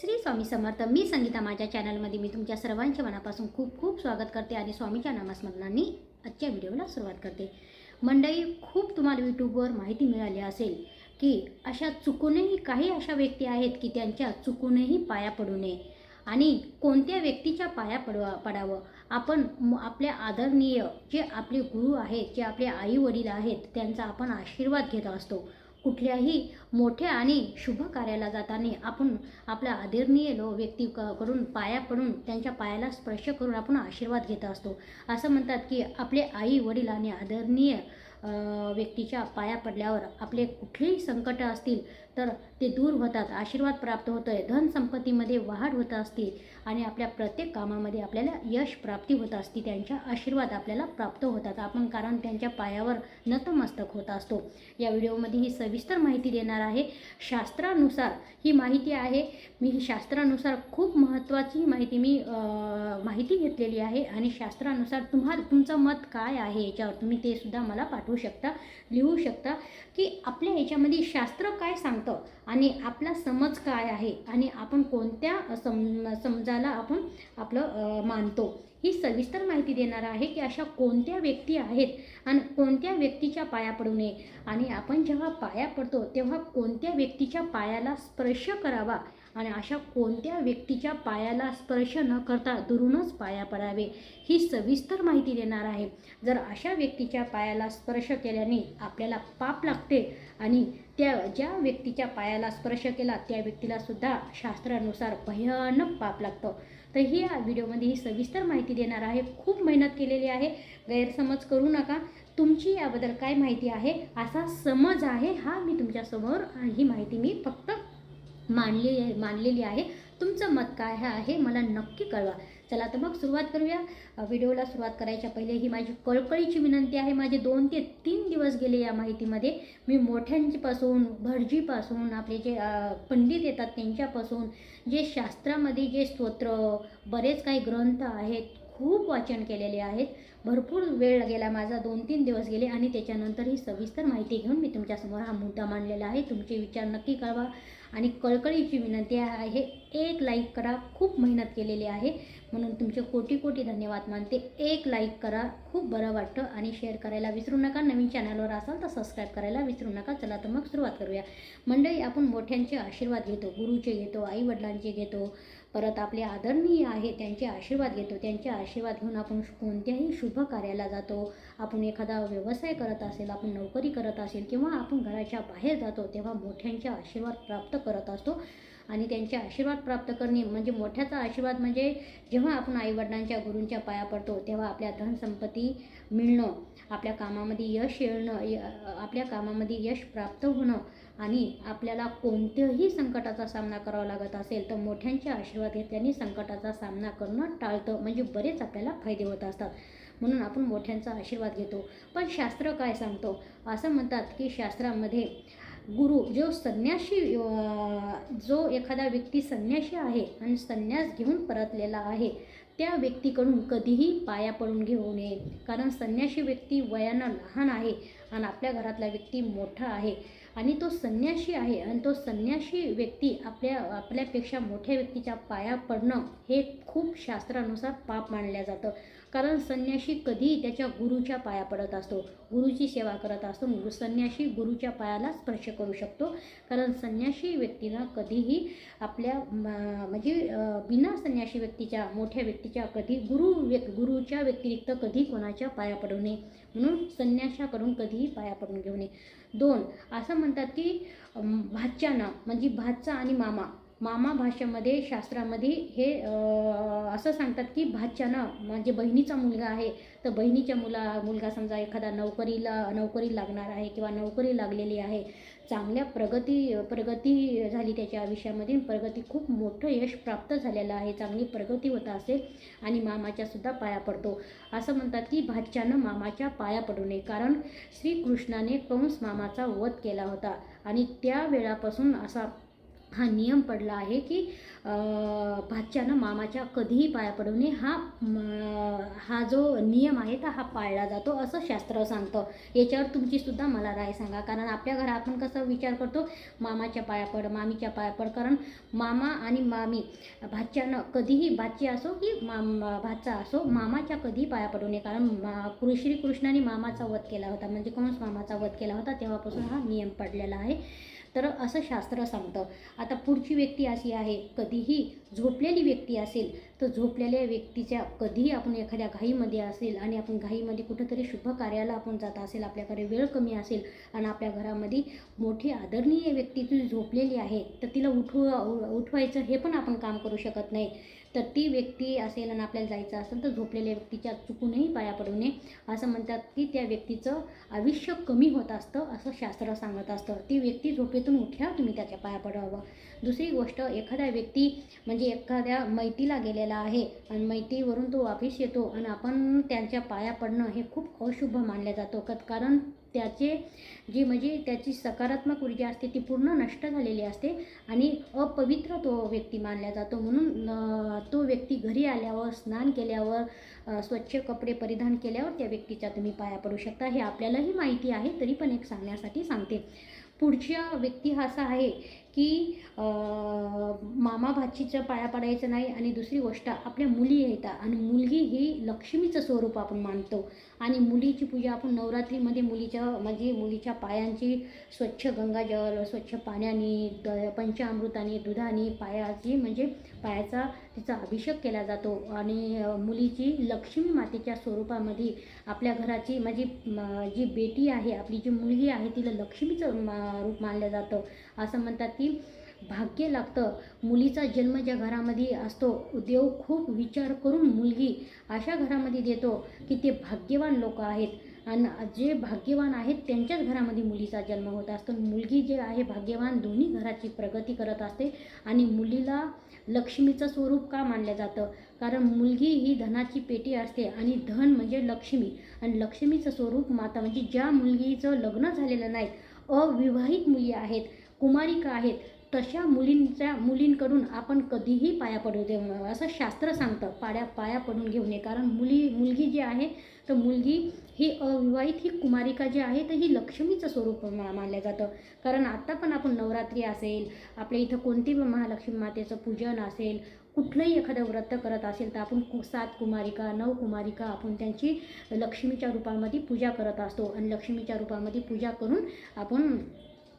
श्री स्वामी समर्थ मी संगीता माझ्या चॅनलमध्ये मी तुमच्या सर्वांच्या मनापासून खूप खूप स्वागत करते आणि स्वामीच्या नामस्मरणाने आजच्या व्हिडिओला सुरुवात करते. मंडळी खूप तुम्हाला यूट्यूबवर माहिती मिळाली असेल की अशा चुकूनही काही अशा व्यक्ती आहेत की त्यांच्या चुकूनही पाया पडू नये आणि कोणत्या व्यक्तीच्या पाया पडवा पडावं? आपण म- आपल्या आदरणीय जे आपले गुरु आहेत जे आपले आई वडील आहेत त्यांचा आपण आशीर्वाद घेत असतो. कुठल्याही मोठ्या आणि शुभ कार्याला जाताना आपण आपल्या आदरणीय लो व्यक्ती क- कडून पाया पडून त्यांच्या पायाला स्पर्श करून आपण आशीर्वाद घेत असतो. असं म्हणतात की आपले आई वडील आणि आदरणीय व्यक्तीच्या पाया पडल्यावर आपले कुठलेही संकट असतील तर ते दूर होतात आशीर्वाद प्राप्त होतं आहे धनसंपत्तीमध्ये वाढ होत असते आणि आपल्या प्रत्येक कामामध्ये आपल्याला यश प्राप्ती होत असते त्यांच्या आशीर्वाद आपल्याला प्राप्त होतात. आपण कारण त्यांच्या पायावर नतमस्तक होत असतो. या व्हिडिओमध्ये ही सविस्तर माहिती देणार आहे. शास्त्रानुसार ही माहिती आहे. मी ही शास्त्रानुसार खूप महत्त्वाची माहिती मी माहिती घेतलेली आहे आणि शास्त्रानुसार तुम्हाला तुमचं मत काय आहे याच्यावर तुम्ही ते सुद्धा मला पाठवू शकता लिहू शकता की आपल्या याच्यामध्ये शास्त्र काय सांगतं आणि आपला समज काय आहे? आणि आपण कोणत्या सम समजाला आपण आपलं मानतो? ही सविस्तर माहिती देणार आहे की अशा कोणत्या व्यक्ती आहेत आणि कोणत्या व्यक्तीच्या पाया पडू नये. आणि आपण जेव्हा पाया पडतो तेव्हा कोणत्या व्यक्तीच्या पायाला स्पर्श करावा? आणि अशा कोणत्या व्यक्तीच्या पायाला स्पर्श न करता दुरूनच पाया पडावे ही सविस्तर माहिती देणार आहे. जर अशा व्यक्तीच्या पायाला स्पर्श केल्याने आपल्याला पाप लागते आणि त्या ज्या व्यक्तीच्या पायाला स्पर्श केला त्या व्यक्तीला सुद्धा शास्त्रानुसार भयानक पाप लागतं. तर ही या व्हिडिओमध्ये ही सविस्तर माहिती देणार आहे. खूप मेहनत केलेली आहे. गैरसमज करू नका. तुमची याबद्दल काय माहिती आहे? असा समज आहे. हा मी तुमच्यासमोर ही माहिती मी फक्त मांडली मांडलेली आहे. तुमचं मत काय आहे मला नक्की कळवा. चला तर मग सुरुवात करूया. व्हिडिओला सुरुवात करायच्या पहिले ही माझी कळकळीची विनंती आहे. माझे दोन ते तीन दिवस गेले या माहितीमध्ये. मी मोठ्यांपासून भटजीपासून आपले जे पंडित येतात त्यांच्यापासून जे शास्त्रामध्ये जे स्तोत्र बरेच काही ग्रंथ आहेत खूप वाचन केलेले आहेत. भरपूर वेळ गेला माझा दोन तीन दिवस गेले आणि त्याच्यानंतर ही सविस्तर माहिती घेऊन मी तुमच्यासमोर हा मुद्दा मांडलेला आहे. तुमचे विचार नक्की कळवा. आणि कळकळीची विनंती आहे एक लाईक करा खूप मेहनत केलेली आहे. म्हणून तुमचे कोटी कोटी धन्यवाद मानते. एक लाईक करा खूप बरं वाटतं. आणि शेअर करायला विसरू नका. नवीन चॅनलवर असाल तर सबस्क्राईब करायला विसरू नका. चला तर मग सुरुवात करूया. मंडळी आपण मोठ्यांचे आशीर्वाद घेतो गुरुचे घेतो आईवडिलांचे घेतो. परत आपले आदरणीय आहे त्यांचे आशीर्वाद घेतो. त्यांचे आशीर्वाद घेऊन आपण कोणत्याही शुभ कार्याला जातो. आपण एखादा व्यवसाय करत असेल आपण नोकरी करत असेल किंवा आपण घराच्या बाहेर जातो तेव्हा मोठ्यांचे आशीर्वाद प्राप्त करत असतो. आणि त्यांचे आशीर्वाद प्राप्त करणे म्हणजे मोठ्याचा आशीर्वाद म्हणजे जेव्हा आपण आईवडिलांच्या गुरूंच्या पाया पडतो तेव्हा आपल्या धनसंपत्ती मिळणं आपल्या कामामध्ये यश येणं य- आपल्या कामामध्ये यश प्राप्त होणं आणि आपल्याला कोणत्याही संकटाचा सामना करावा लागत असेल तर मोठ्यांचे आशीर्वाद घेतल्याने संकटाचा सामना करणं टाळतं. म्हणजे बरेच आपल्याला फायदे होत असतात. म्हणून आपण मोठ्यांचा आशीर्वाद घेतो. पण शास्त्र काय सांगतो? असं म्हणतात की शास्त्रामध्ये गुरु जो संन्याशी जो एखादा व्यक्ती संन्याशी आहे आणि संन्यास घेऊन परतलेला आहे त्या व्यक्तीकडून कधीही पाया पडून घेऊ नये. कारण संन्याशी व्यक्ती वयानं लहान आहे आणि आपल्या घरातला व्यक्ती मोठा आहे. आणि तो संन्याशी आहे आणि तो संन्याशी व्यक्ती आपल्या आपल्यापेक्षा मोठ्या व्यक्तीच्या पाया पडणं हे खूप शास्त्रानुसार पाप मानलं जातं. कारण संन्याशी कधीही त्याच्या गुरुच्या पाया पडत असतो. गुरुची सेवा करत असतो. गुरु संन्याशी गुरुच्या पायाला स्पर्श करू शकतो. कारण संन्याशी व्यक्तीनं कधीही आपल्या म्हणजे बिना संन्याशी व्यक्तीच्या मोठ्या व्यक्तीच्या कधी गुरु व्यक् गुरुच्या व्यतिरिक्त कधी कोणाच्या पाया पडू नये. म्हणून संन्याशाकडून कधीही पाया पडून घेऊ नये. दोन असं म्हणतात की भाच्यानं म्हणजे भाचा आणि मामा मामा भाषेमध्ये शास्त्रामध्ये हे असं सांगतात की भाच्यानं म्हणजे बहिणीचा मुलगा आहे तर बहिणीच्या मुला मुलगा समजा एखादा नोकरीला नोकरी लागणार आहे किंवा नोकरी लागलेली आहे चांगल्या प्रगती प्रगती झाली त्याच्या आयुष्यामध्ये प्रगती खूप मोठं यश प्राप्त झालेलं आहे चांगली प्रगती होत असेल आणि मामाच्या सुद्धा पाया पडतो. असं म्हणतात की भाच्यानं मामाच्या पाया पडू नये कारण श्रीकृष्णाने कंस मामाचा वध केला होता आणि त्या वेळापासून असा हा नियम पडला आहे की भाच्यानं मामाच्या कधीही पाया पडू नये. हा हा जो नियम आहे तर हा पाळला जातो असं शास्त्र सांगतं. याच्यावर तुमचीसुद्धा मला राय सांगा. कारण आपल्या घरात आपण कसं विचार करतो मामाच्या पाया पड मामीच्या पाया पड. कारण मामा आणि मामी भाच्यानं कधीही भाची असो की माम भाचा असो मामाच्या कधीही पाया पडू नये. कारण मा श्रीकृष्णाने मामाचा वध केला होता. म्हणजे कंस मामाचा वध केला होता तेव्हापासून हा नियम पडलेला आहे. तर असं शास्त्र सांगतं. आता पुढची व्यक्ती अशी आहे कधीही झोपलेली व्यक्ती असेल तर झोपलेल्या व्यक्तीच्या कधीही आपण एखाद्या घाईमध्ये असेल आणि आपण घाईमध्ये कुठंतरी शुभ कार्याला आपण जात असेल आपल्याकडे वेळ कमी असेल आणि आपल्या घरामध्ये मोठी आदरणीय व्यक्ती जी झोपलेली आहे तर तिला उठव उठवायचं हे पण आपण काम करू शकत नाही. तर ती व्यक्ती असेल आणि आपल्याला जायचं असेल तर झोपलेल्या व्यक्तीच्या चुकूनही पाया पडू नये. असं म्हणतात की त्या व्यक्तीचं आयुष्य कमी होत असतं असं शास्त्र सांगत असतं. ती व्यक्ती झोपेतून उठल्यावर तुम्ही त्याच्या पाया पडावं. दुसरी गोष्ट एखादा व्यक्ती म्हणजे एखाद्या मैतीला गेलेला आहे. आणि मैतीवरून तो वापिस येतो आणि आपण त्यांच्या पाया पडणं हे खूप अशुभ मानलं जातो. क- कारण त्याचे जी म्हणजे त्याची सकारात्मक ऊर्जा असते ती पूर्ण नष्ट झालेली असते आणि अपवित्र तो व्यक्ती मानला जातो. म्हणून तो व्यक्ती घरी आल्यावर स्नान केल्यावर स्वच्छ कपडे परिधान केल्यावर त्या व्यक्तीच्या तुम्ही पाया पडू शकता. हे आपल्यालाही माहिती आहे तरी पण एक सांगण्यासाठी सांगते. पुढच्या व्यक्ती हा असा आहे की मामा भाचीचं पाया पडायचं नाही आणि दुसरी गोष्ट आपल्या मुली येतात आणि मुलगी ही लक्ष्मीचं स्वरूप आपण मानतो. आणि मुलीची पूजा आपण नवरात्रीमध्ये मुलीच्या म्हणजे मुलीच्या पायांची स्वच्छ गंगाजल स्वच्छ पाण्याने द पंचामृताने दुधाने पायाची म्हणजे पायाचा तिचा अभिषेक केला जातो. आणि मुलीची लक्ष्मी मातेच्या स्वरूपामध्ये आपल्या घराची म्हणजे जी बेटी आहे आपली जी मुलगी आहे तिला लक्ष्मीचं रूप मानलं जातं. असं म्हणतात की भाग्य लागतं. मुलीचा जन्म ज्या घरामध्ये असतो देव खूप विचार करून मुलगी अशा घरामध्ये देतो की ते भाग्यवान लोक आहेत. आणि जे भाग्यवान आहेत त्यांच्याच घरामध्ये मुलीचा जन्म होत असतो. मुलगी जे आहे भाग्यवान दोन्ही घराची प्रगती करत असते. आणि मुलीला लक्ष्मीचं स्वरूप का मानलं जातं? कारण मुलगी ही धनाची पेटी असते. आणि धन म्हणजे लक्ष्मी. आणि लक्ष्मीचं स्वरूप माता म्हणजे ज्या मुलगीचं लग्न झालेलं नाही अविवाहित मुली आहेत. कुमारिका आहेत तशा मुलींच्या मुलींकडून आपण कधीही पाया पडू दे असं शास्त्र सांगतं. पाड्या पाया पडून घेऊ नये. कारण मुली मुलगी जी आहे तर मुलगी ही अविवाहित ही कुमारिका जी आहे तर ही लक्ष्मीचं स्वरूप मा मानलं जातं. कारण आत्ता पण आपण नवरात्री असेल आपल्या इथं कोणती पण महालक्ष्मी मातेचं पूजन असेल कुठलंही एखादं व्रत करत असेल तर आपण कु सात कुमारिका नऊ कुमारिका आपण त्यांची लक्ष्मीच्या रूपामध्ये पूजा करत असतो. आणि लक्ष्मीच्या रूपामध्ये पूजा करून आपण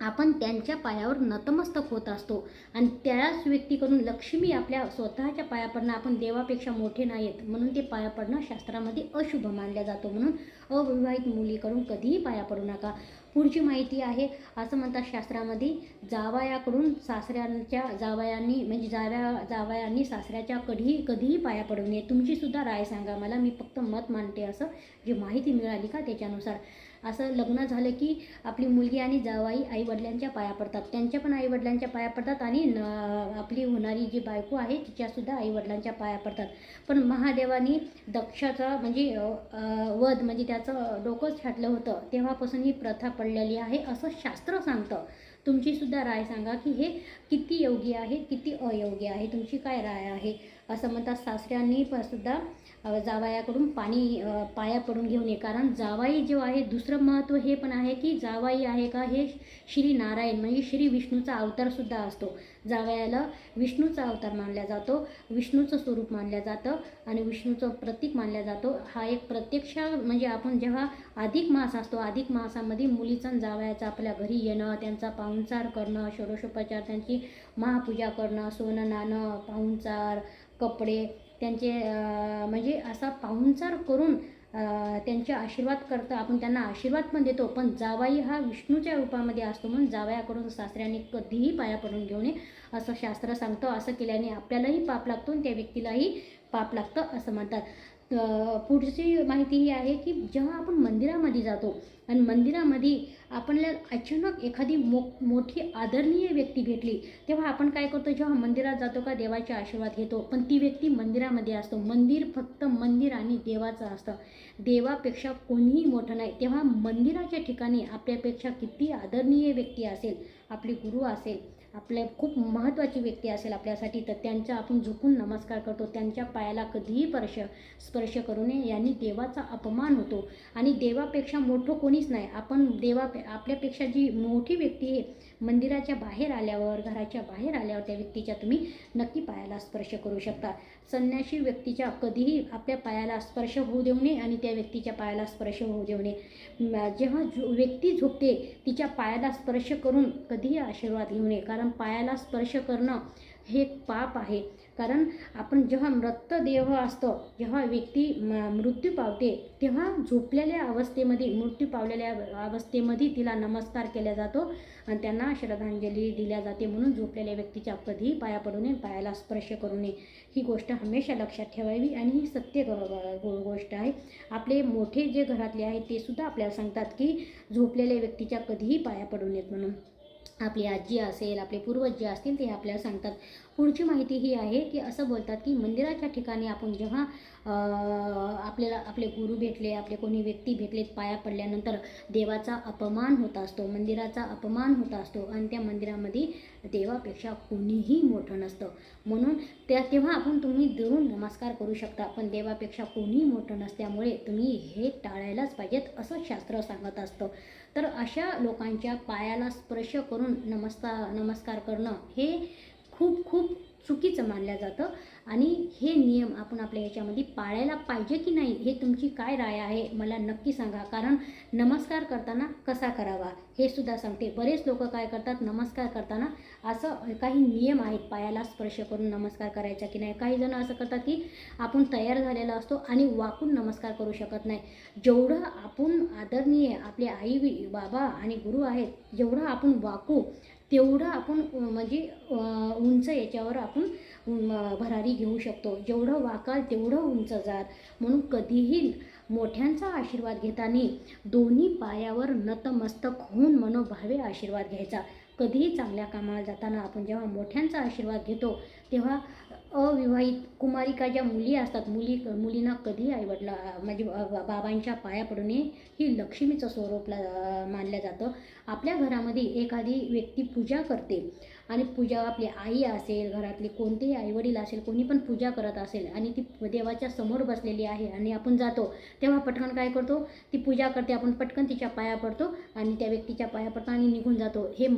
आपण त्यांच्या पायावर नतमस्तक होत असतो. आणि त्याच व्यक्तीकडून लक्ष्मी आपल्या स्वतःच्या पाया पडणं आपण देवापेक्षा मोठे नाहीत. म्हणून ते पाया पडणं शास्त्रामध्ये अशुभ मानल्या जातो. म्हणून अविवाहित मुलीकडून कधीही पाया पडू नका. पुढची माहिती आहे असं म्हणतात शास्त्रामध्ये. जावयाकडून सासऱ्यांच्या जावयांनी म्हणजे जाव्या जावयांनी सासऱ्याच्या कधीही कधीही पाया पडू नये. तुमचीसुद्धा राय सांगा मला. मी फक्त मत मानते असं जी माहिती मिळाली का त्याच्यानुसार. असं लग्न झालं की आपली मुलगी आणि जावाई आईवडिलांच्या पाया पडतात. त्यांच्या पण आईवडिलांच्या पाया पडतात आणि न आपली होणारी जी बायको आहे तिच्यासुद्धा आईवडिलांच्या पाया पडतात. पण महादेवानी दक्षाचा म्हणजे वध म्हणजे त्याचं डोकंच छाटलं होतं. तेव्हापासून ही प्रथा पडलेली आहे असं शास्त्र सांगतं. तुमची सुद्धा राय सांगा की हे किती योग्य आहे किती अयोग्य आहे तुमची काय राय आहे? असं म्हणतात सासऱ्यांनी पण सुद्धा अ, जावयाकडून पाणी पाया पडून घेऊ नये कारण जावाई जो आहे दुसरं महत्त्व हे पण आहे की जावाई आहे का? हे श्री नारायण म्हणजे श्री विष्णूचा अवतारसुद्धा असतो. जावयाला विष्णूचा अवतार मानला जातो. विष्णूचं स्वरूप मानलं जातं आणि विष्णूचं प्रतीक मानल्या जातो. हा एक प्रत्यक्ष म्हणजे आपण जेव्हा अधिक मास असतो अधिक मासामध्ये मुलीचा आणि जावयाचा आपल्या घरी येणं त्यांचा पाहुणचार करणं षोडशोपचार त्यांची महापूजा करणं सोनं नाणं पाहुणचार कपडे त्यांचे म्हणजे असा पाहुणचार करून त्यांचे आशीर्वाद करतं आपण त्यांना आशीर्वाद पण देतो पण जावाई हा विष्णूच्या रूपामध्ये असतो म्हणून जावयाकडून सासऱ्याने कधीही पाया पडून घेऊ नये असं शास्त्र सांगतं असं केल्याने आपल्यालाही पाप लागतो आणि त्या व्यक्तीलाही पाप लागतं असं म्हणतात. पुढची माहिती ही आहे की जेव्हा आपण मंदिरामध्ये जातो आणि मंदिरामध्ये आपल्याला अचानक एखादी मो मोठी आदरणीय व्यक्ती भेटली तेव्हा आपण काय करतो? जेव्हा मंदिरात जातो का देवाचे आशीर्वाद घेतो. पण ती व्यक्ती मंदिरामध्ये असतो. मंदिर फक्त मंदिर आणि देवाचं असतं. देवापेक्षा कोणीही मोठं नाही. तेव्हा मंदिराच्या ठिकाणी आपल्यापेक्षा किती आदरणीय व्यक्ती असेल आपली गुरु असेल आपल्या खूप महत्त्वाची व्यक्ती असेल आपल्यासाठी तर त्यांचा आपण झुकून नमस्कार करतो. त्यांच्या पायाला कधीही स्पर्श स्पर्श करू नये. यांनी देवाचा अपमान होतो. आणि देवापेक्षा मोठं कोणीच नाही. आपण देवा आपल्यापेक्षा जी मोठी व्यक्ती आहे मंदिराच्या बाहेर आल्यावर घराच्या बाहेर आल्यावर त्या व्यक्तीच्या तुम्ही नक्की पायाला स्पर्श करू शकता. संन्याशी व्यक्तीच्या कधीही आपल्या पायाला स्पर्श होऊ देऊ नये आणि त्या व्यक्तीच्या पायाला स्पर्श होऊ देऊ नये. जेव्हा झो व्यक्ती झोपते तिच्या पायाला स्पर्श करून कधीही आशीर्वाद घेऊ नये. कारण पायाला स्पर्श करणं हे पाप आहे. कारण आपण जेव्हा मृतदेह असतो जेव्हा व्यक्ती म- मृत्यू पावते तेव्हा झोपलेल्या अवस्थेमध्ये मृत्यू पावलेल्या अवस्थेमध्ये तिला नमस्कार केला जातो आणि त्यांना श्रद्धांजली दिल्या जाते म्हणून झोपलेल्या व्यक्तीच्या कधीही पाया पडू नये पायाला स्पर्श करू नये. ही गोष्ट हमेशा लक्षात ठेवावी आणि ही सत्य गो- गोष्ट आहे. आपले मोठे जे घरातले आहेत ते सुद्धा आपल्याला सांगतात की झोपलेल्या व्यक्तीच्या कधीही पाया पडू नयेत म्हणून. आपली आजी असेल आपले पूर्वज जे असतील ते आपल्याला सांगतात. पुढची माहिती ही आहे की असं बोलतात की मंदिराच्या ठिकाणी आपण जेव्हा आपल्याला आपले गुरु भेटले आपले कोणी व्यक्ती भेटले पाया पडल्यानंतर देवाचा अपमान होत असतो मंदिराचा अपमान होत असतो आणि त्या मंदिरामध्ये देवापेक्षा कोणीही मोठं नसतं. म्हणून त्या तेव्हा आपण तुम्ही देऊन नमस्कार करू शकता पण देवापेक्षा कोणीही मोठं नसल्यामुळे तुम्ही हे टाळायलाच पाहिजेत असं शास्त्र सांगत असतं. तर अशा लोकांच्या पायाला स्पर्श करून नमस्कार नमस्कार करणं हे खूप खूप चुकीचं मानलं जातं. आणि हे नियम आपण आपल्या याच्यामध्ये पाळायला पाहिजे की नाही हे तुमची काय राय आहे मला नक्की सांगा. कारण नमस्कार करताना कसा करावा हे सुद्धा सांगते. बरेच लोक काय करतात नमस्कार करताना असं काही नियम आहेत पायाला स्पर्श करून नमस्कार करायचा की नाही. काही जण असं करतात की आपण तयार झालेला असतो आणि वाकून नमस्कार करू शकत नाही. जेवढं आपण आदरणीय आपले आई बाबा आणि गुरु आहेत जेवढं आपण वाकू तेवढं आपण म्हणजे उंच याच्यावर आपण भरारी घेऊ शकतो. जेवढं वाकाल तेवढं उंच जात म्हणून कधीही मोठ्यांचा आशीर्वाद घेताना दोन्ही पायावर नतमस्तक होऊन मनोभावे आशीर्वाद घ्यायचा. कधीही चांगल्या कामाला जाताना आपण जेव्हा मोठ्यांचा आशीर्वाद घेतो तेव्हा अविवाहित कुमारिका ज्या मुली असतात मुली मुलींना कधी आईवडला म्हणजे बा- बाबांच्या पाया पडून ही लक्ष्मीचं स्वरूप ला- मानलं जातं. आपल्या घरामध्ये एखादी व्यक्ती पूजा करते. आणि पूजा आपली आई असेल घरातले कोणतेही आईवडील असेल कोणी पण पूजा करत असेल आणि ती देवाच्या समोर बसलेली आहे आणि आपण जातो तेव्हा पटकन काय करतो? ती पूजा करते आपण पटकन तिच्या पाया पडतो आणि त्या व्यक्तीच्या पाया पडतो आणि निघून जातो. हे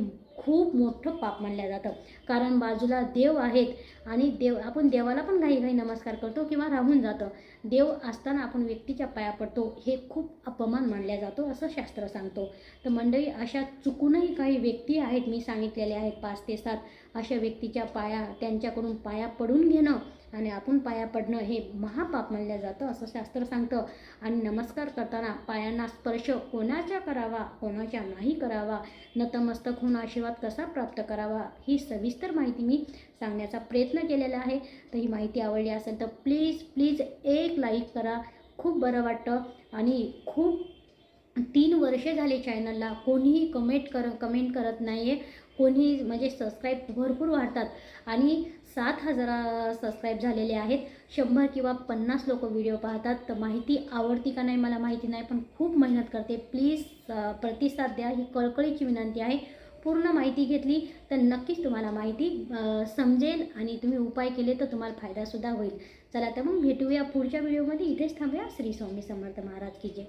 खूप मोठं पाप मानलं जातं. कारण बाजूला देव आहेत आणि देव आपण देवाला पण घाई घाई नमस्कार करतो किंवा राहून जातं. देव असताना आपण व्यक्तीच्या पाया पडतो हे खूप अपमान मानल्या जातो असं शास्त्र सांगतो. तर मंडळी अशा चुकूनही काही व्यक्ती आहेत मी सांगितलेले आहेत पाच ते सात अशा व्यक्तीच्या पाया त्यांच्याकडून पाया पडून घेणं आणि आपण पाया पडणं हे महापाप मानलं जातं असं शास्त्र सांगतं. आणि नमस्कार करताना पायांना स्पर्श कोणाच्या करावा कोणाच्या नाही करावा नतमस्तक होऊन आशीर्वाद कसा प्राप्त करावा ही सविस्तर माहिती मी सांगण्याचा प्रयत्न केलेला आहे. तर ही माहिती आवडली असेल तर प्लीज प्लीज एक लाईक करा. खूप बरं वाटतं. आणि खूप तीन वर्षे झाले चॅनलला कोणीही कमेंट कर कमेंट करत नाही आहे कोणी म्हणजे सबस्क्राईब भरपूर वाढतात. आणि सात हजार सबस्क्राईब झालेले आहेत. शंभर किंवा पन्नास लोक व्हिडिओ पाहतात. तर माहिती आवडती का नाही मला माहिती नाही पण खूप मेहनत करते. प्लीज प्रतिसाद द्या. ही कळकळीची विनंती आहे. पूर्ण माहिती घेतली तर नक्कीच तुम्हाला माहिती समजेल आणि तुम्ही उपाय केले तर तुम्हाला फायदासुद्धा होईल. चला तर मग भेटूया पुढच्या व्हिडिओमध्ये इथेच थांबूया. श्री स्वामी समर्थ महाराज की जय.